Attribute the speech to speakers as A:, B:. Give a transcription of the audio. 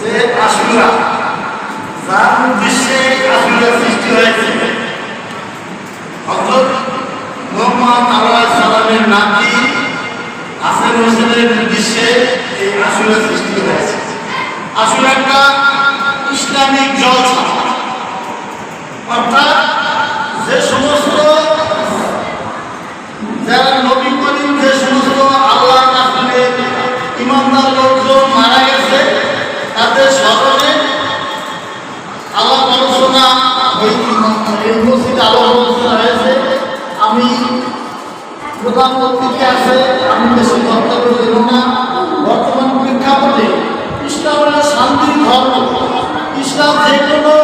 A: যে আশুরা, যার উদ্দেশ্যে আশুরা সৃষ্টি হয়েছে। মোহাম্মদ আল্লাহ এই আশুরা সৃষ্টি হয়েছে। আসলে একটা ইসলামিক জলসা। অর্থাৎ যে সমস্ত আমি প্রধানমন্ত্রীকে আছে, আমি দেশের বক্তব্য দেব না। বর্তমান প্রেক্ষাপটে ইসলামরা শান্তির ধর্ম। ইসলাম যে কোনো